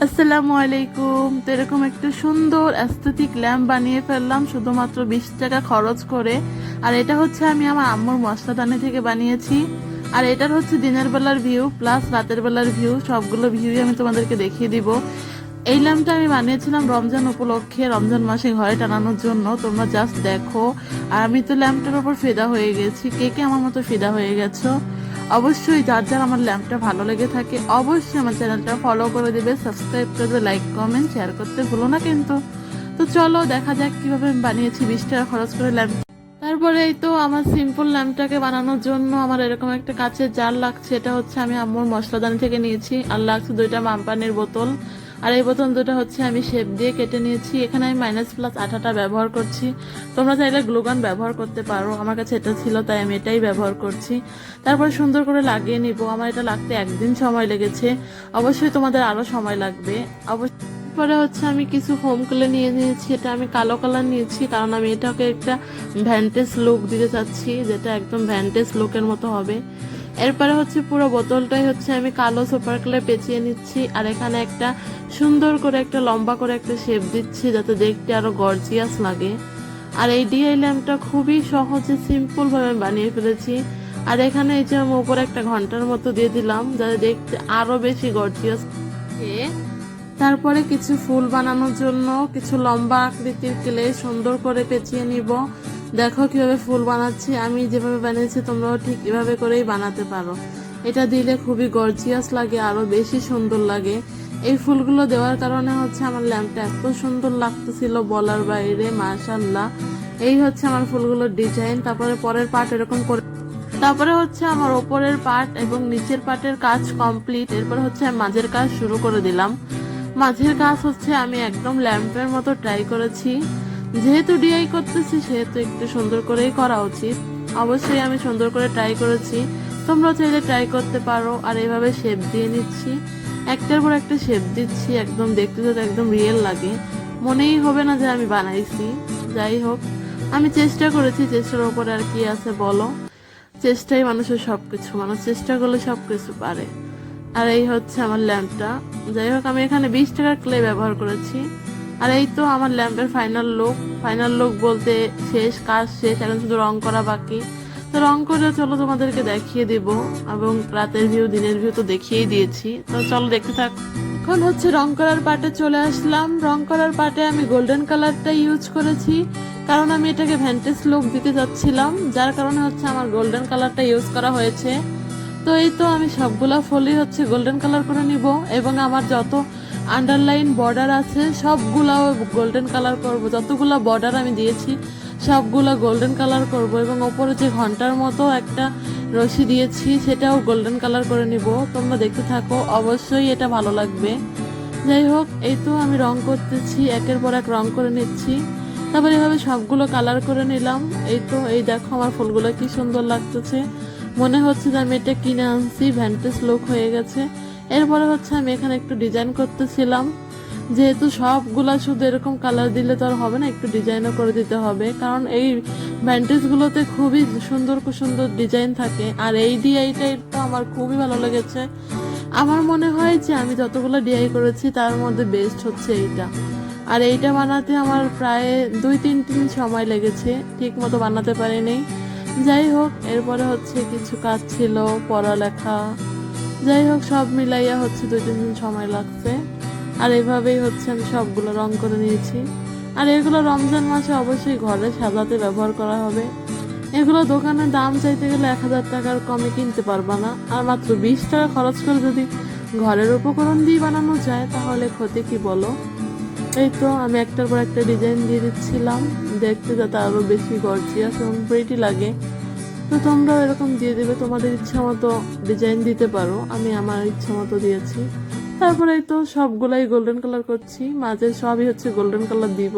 আসসালামু আলাইকুম। তো এরকম একটা সুন্দর অ্যাস্থেটিক ল্যাম্প বানিয়ে ফেললাম, শুধুমাত্র বিশ টাকা খরচ করে। আর এটা হচ্ছে আমি আমার আম্মুর মশলাদানি থেকে বানিয়েছি। আর এটার হচ্ছে দিনের বেলার ভিউ প্লাস রাতের বেলার ভিউ সবগুলো ভিউই আমি তোমাদেরকে দেখিয়ে দিব। এই ল্যাম্পটা আমি বানিয়েছিলাম রমজান উপলক্ষে, রমজান মাসে ঘরে টানানোর জন্য। তোমরা জাস্ট দেখো। আর আমি তো ল্যাম্পটার উপর ফেদা হয়ে গেছি। কে কে আমার মতো ফেদা হয়ে গেছো? অবশ্যই যার যার আমার ল্যাম্পটা ভালো লেগে থাকে, অবশ্যই আমার চ্যানেলটা ফলো করে দেবে সাবস্ক্রাইব করে দেবে লাইক কমেন্ট শেয়ার করতে ভুলো না কিন্তু। তো চলো দেখা যাক কীভাবে আমি বানিয়েছি, বিশ টাকা খরচ করে ল্যাম্প। তারপরে এই তো আমার সিম্পল ল্যাম্পটাকে বানানোর জন্য আমার এরকম একটা কাচের জার লাগছে, এটা হচ্ছে আমি আম্মুর মশলাদানি থেকে নিয়েছি। আর লাগছে দুইটা মাম্পানির বোতল। আর এই বোতল দুটো হচ্ছে আমি শেপ দিয়ে কেটে নিয়েছি। এখানে আমি মাইনাস প্লাস আঠাটা ব্যবহার করছি। তোমরা চাইলে গ্লুগান ব্যবহার করতে পারো। আমার কাছে এটা ছিল, তাই আমি এটাই ব্যবহার করছি। তারপর সুন্দর করে লাগিয়ে নিব। আমার এটা লাগতে একদিন সময় লেগেছে। অবশ্যই তোমাদের আরও সময় লাগবে। অবশ্যই পরে হচ্ছে আমি কিছু হোম ক্লে নিয়ে নিয়েছি। এটা আমি কালো কালার নিয়েছি, কারণ আমি এটাকে একটা ভ্যান্টেজ লুক দিতে চাচ্ছি, যেটা একদম ভ্যান্টেজ লুকের মতো হবে। এরপরে হচ্ছে পুরো বোতলটাই হচ্ছে আমি কালো সুপার ক্লে পেঁচিয়ে নিচ্ছি, আর এখানে একটা সুন্দর করে একটা লম্বা করে একটা শেপ দিচ্ছি যাতে দেখতে আরও গর্জিয়াস লাগে। আর এই ডিআই ল্যাম্পটা খুবই সহজে সিম্পল ভাবে আমি বানিয়ে ফেলেছি। আর এখানে এই যে আমি উপরে একটা ঘণ্টার মতো দিয়ে দিলাম যাতে দেখতে আরও বেশি গর্জিয়াস তারপরে কিছু ফুল বানানোর জন্য কিছু লম্বা আকৃতির ক্লে সুন্দর করে পেঁচিয়ে নিব। দেখো কীভাবে ফুল বানাচ্ছি, আমি যেভাবে বানিয়েছি তোমরাও ঠিক এভাবে করেই বানাতে পারো। এটা দিলে খুবই গর্জিয়াস লাগে, আরও বেশি সুন্দর লাগে। এই ফুলগুলো দেওয়ার কারণে হচ্ছে আমার ল্যাম্পটা এত সুন্দর লাগতেছিল বলার বাইরে মাশাল্লাহ এই হচ্ছে আমার ফুলগুলোর ডিজাইন তারপরে পরের পার্ট এরকম করে তারপরে হচ্ছে আমার ওপরের পার্ট এবং নিচের পার্টের কাজ কমপ্লিট এরপর হচ্ছে আমি মাঝের কাজ শুরু করে দিলাম। মাঝের কাজ হচ্ছে আমি একদম ল্যাম্পের মতো ট্রাই করেছি। যেহেতু ডিআই করতেছি, সেহেতু একটু সুন্দর করেই করা উচিত। অবশ্যই আমি সুন্দর করে ট্রাই করেছি। তোমরা চাইলে ট্রাই করতে পারো, আর এইভাবে শেপ দিয়ে নিচ্ছি। একটার পর একটা শেপ দিচ্ছি, একদম দেখতে যাতে একদম রিয়েল লাগে। মনেই হবে না যে আমি বানাইছি। যাই হোক, আমি চেষ্টা করেছি, চেষ্টার ওপরে আর কি আছে বলো। চেষ্টাই মানুষের সব কিছু মানুষ চেষ্টা করলে সব কিছু পারে। আর এই হচ্ছে আমার ল্যাম্পটা। যাই হোক, আমি এখানে বিশ টাকার ক্লে ব্যবহার করেছি। আর এই তো আমার ল্যাম্পের ফাইনাল লুক ফাইনাল লুক বলতে শেষ, কাজ শেষ, এখন শুধু রং করা বাকি। তো রং করে চলো তোমাদেরকে দেখিয়ে দিব এবং রাতের ভিউ দিনের ভিউ তো দেখিয়েই দিয়েছি। তো চলো দেখতে থাক। এখন হচ্ছে রং করার পার্টে চলে আসলাম। রং করার পার্টে আমি গোল্ডেন কালারটা ইউজ করেছি, কারণ আমি এটাকে ভ্যান্টেজ লুক দিতে যাচ্ছিলাম, যার কারণে হচ্ছে আমার গোল্ডেন কালারটা ইউজ করা হয়েছে। তো এই তো আমি সবগুলা ফলই হচ্ছে গোল্ডেন কালার করে নিব এবং আমার যত আন্ডারলাইন বর্ডার আছে সবগুলাও গোল্ডেন কালার করব। যতগুলা বর্ডার আমি দিয়েছি, সবগুলা গোল্ডেন কালার করব এবং ওপরে যে ঘণ্টার মতো একটা রশি দিয়েছি, সেটাও গোল্ডেন কালার করে নিব। তোমরা দেখতে থাকো, অবশ্যই এটা ভালো লাগবে। যাই হোক, এই তো আমি রং করতেছি, একের পর এক রং করে নিচ্ছি। তারপরে এভাবে সবগুলো কালার করে নিলাম। এই তো, এই দেখো আমার ফুলগুলো কি সুন্দর লাগতেছে। মনে হচ্ছে যে আমি এটা কিনে আনছি ভ্যান্টেজ লুক হয়ে গেছে। এরপরে হচ্ছে আমি এখানে একটু ডিজাইন করতেছিলাম। যেহেতু সবগুলা শুধু এরকম কালার দিলে তো আর হবে না, একটু ডিজাইনও করে দিতে হবে। কারণ এই ভ্যান্টেজ গুলোতে খুবই সুন্দর সুন্দর ডিজাইন থাকে। আর এই ডিআইটাই তো আমার খুবই ভালো লেগেছে। আমার মনে হয় যে আমি যতগুলো ডিআই করেছি, তার মধ্যে বেস্ট হচ্ছে এইটা। আর এইটা বানাতে আমার প্রায় দুই, তিন দিন সময় লেগেছে। ঠিক মতো বানাতে পারিনি। যাই হোক, এরপরে হচ্ছে কিছু কাজ ছিল, পড়ালেখা। যাই হোক, সব মিলাইয়া হচ্ছে দুই তিন দিন সময় লাগছে। আর এভাবেই হচ্ছে আমি সবগুলো রং করে নিয়েছি। আর এগুলো রমজান মাসে অবশ্যই ঘরে সাজাতে ব্যবহার করা হবে। এগুলো দোকানে দাম চাইতে গেলে এক হাজার টাকার কমে কিনতে পারবা না। আর মাত্র বিশ টাকা খরচ করে যদি ঘরের উপকরণ দিয়ে বানানো যায়, তাহলে ক্ষতি কি বলো? এই তো আমি একটার পর একটা ডিজাইন দিয়ে দিচ্ছিলাম। দেখতে যাতে আরও বেশি গর্জিয়াস এবং লাগে। তো তোমরাও এরকম দিয়ে দেবে, তোমাদের ইচ্ছা মতো ডিজাইন দিতে পারো, আমি আমার ইচ্ছা মতো দিয়েছি। তারপরে তো সবগুলাই গোল্ডেন কালার করছি, মাঝে সবই হচ্ছে গোল্ডেন কালার দিব।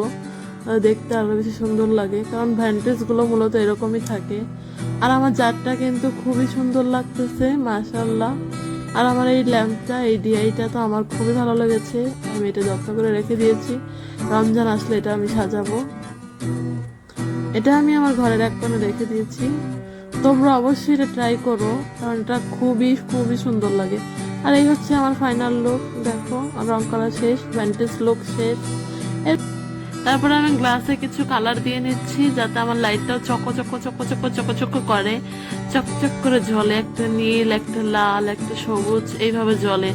দেখতে আরও বেশি সুন্দর লাগে, কারণ ভ্যান্টেজগুলো মূলত এরকমই থাকে। আর আমার জারটা কিন্তু খুবই সুন্দর লাগতেছে মাশাল্লাহ আর আমার এই ল্যাম্পটা, এই ডিআইটা তো আমার খুবই ভালো লেগেছে, আমি এটা যত্ন করে রেখে দিয়েছি। রমজান আসলে এটা আমি সাজাবো। এটা আমি আমার ঘরের এক কোণে রেখে দিয়েছি। তোমরা অবশ্যই এটা ট্রাই করো, কারণ এটা খুবই খুবই সুন্দর লাগে। আর এই হচ্ছে আমার ফাইনাল লুক দেখো রং করা শেষ ভ্যান্টেজ লুক শেষ। তারপরে আমি গ্লাসে কিছু কালার দিয়ে নিচ্ছি, যাতে আমার লাইটটাও চকো চকো চকো চকো চকো চকো করে। চকচক করে জ্বলে, একটা নীল, একটা লাল, একটা সবুজ, এইভাবে জ্বলে।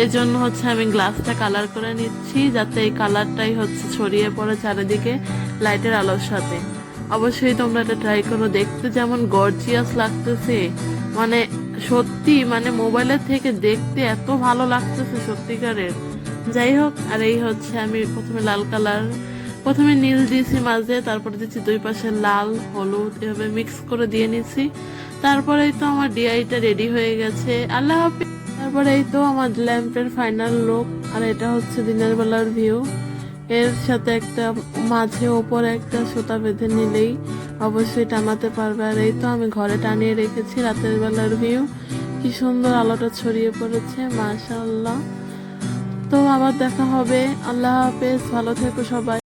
এর জন্য হচ্ছে আমি গ্লাসটা কালার করে নিচ্ছি, যাতে এই কালারটাই হচ্ছে ছড়িয়ে পড়ে চারিদিকে লাইটের আলোর সাথে। অবশ্যই তোমরা এটা ট্রাই করো। দেখতে যেমন গর্জিয়াস লাগতেছে। মানে সত্যি মানে মোবাইলের থেকে দেখতে এত ভালো লাগতেছে সত্যিকারের। যাই হোক, আর এই হচ্ছে আমি প্রথমে লাল কালার, প্রথমে নীল দিয়েছি মাঝে, তারপরে দিচ্ছি দুই পাশে লাল, হলুদ, এভাবে মিক্স করে দিয়ে নিচ্ছি তারপরেই তো আমার ডিআইটা রেডি হয়ে গেছে। আল্লাহ হাফিজ। তারপরে এই তো আমার ল্যাম্পের ফাইনাল লুক আর এটা হচ্ছে দিনের বেলার ভিউ এর সাথে একটা মাঝে ওপরে একটা সুতা বেঁধে নিলেই অবশ্যই টানাতে পারবে। আর এই তো আমি ঘরে টানিয়ে রেখেছি, রাতের বেলার ভিউ। কি সুন্দর আলোটা ছড়িয়ে পড়েছে মাশাল্লাহ তো আবার দেখা হবে। আল্লাহ হাফেজ, ভালো থেকো সবাই।